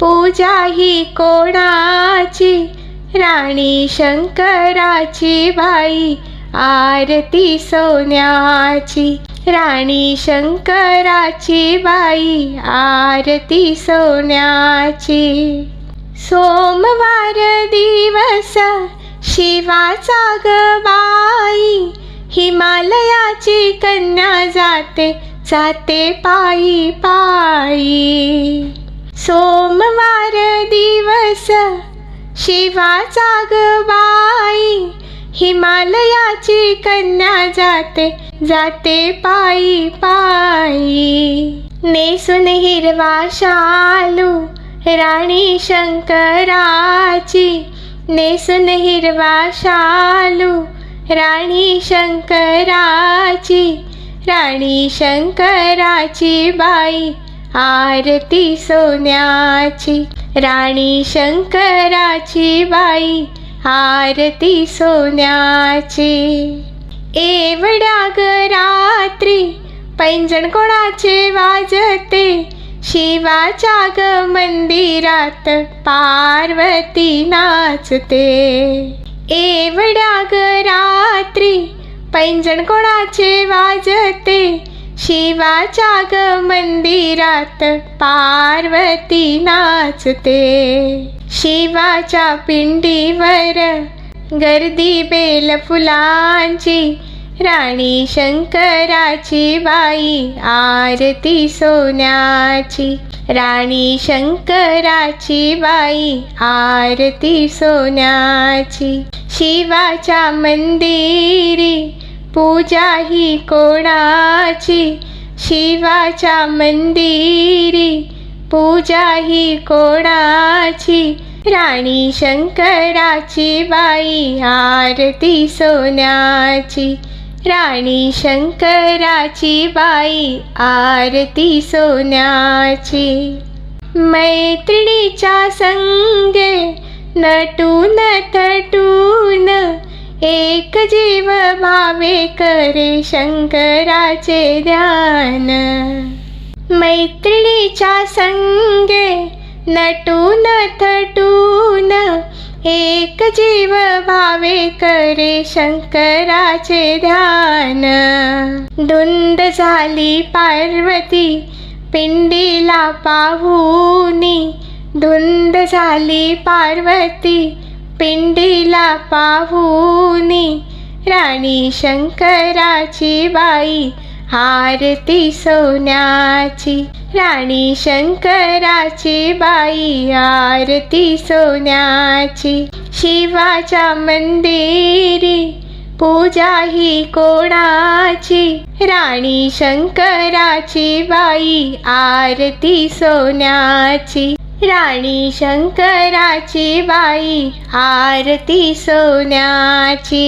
पूजा ही कोणाची? राणी शंकराची बाई आरती सोन्याची. राणी शंकराची बाई आरती सोन्याची. सोमवार दिवस शिवाचा गबाई हिमालयाची कन्या जाते जाते पायी पायी. सोमवार दिवस शिवा जागबाई बाई. हिमालयाची कन्या जाते जाते पायी पायी. नेसून हिरवा शालू राणी शंकराची. नेसून हिरवा शालू राणी शंकराची. राणी शंकराची बाई. आरती सोन्याची राणी शंकराची बाई आरती सोन्याची. एवढ्या ग रात्री पैंजण कोणाचे वाजते? शिवाच्या ग मंदिरात पार्वती नाचते. एवढ्या ग रात्री पैंजण कोणाचे वाजते? शिवाच्या ग मंदिरात पार्वती नाचते. शिवाच्या पिंडीवर गर्दी बेल फुलांची राणी शंकराची बाई आरती सोन्याची राणी शंकराची बाई आरती सोन्याची. शिवाच्या मंदिरी पूजा ही कोणाची? शिवाच्या मंदिरी पूजा ही कोणाची? राणी शंकराची बाई आरती सोन्याची. राणी शंकराची बाई आरती सोन्याची. मैत्रिणीच्या संगे नटून थटून एक जीव भावे करे शंकराचे ध्यान. मैत्रिणीच्या संगे नटून थटून एक जीव भावे करे शंकराचे ध्यान. धुंद झाली पार्वती पिंडीला पाहुनी धुंद झाली पार्वती पिंडीला पाहुनी राणी शंकराची बाई आरती सोन्याची. राणी शंकराची बाई आरती सोन्याची. शिवाच्या मंदिरी पूजा ही कोणाची? राणी शंकराची बाई आरती सोन्याची. राणी शंकराची बाई आरती सोन्याची.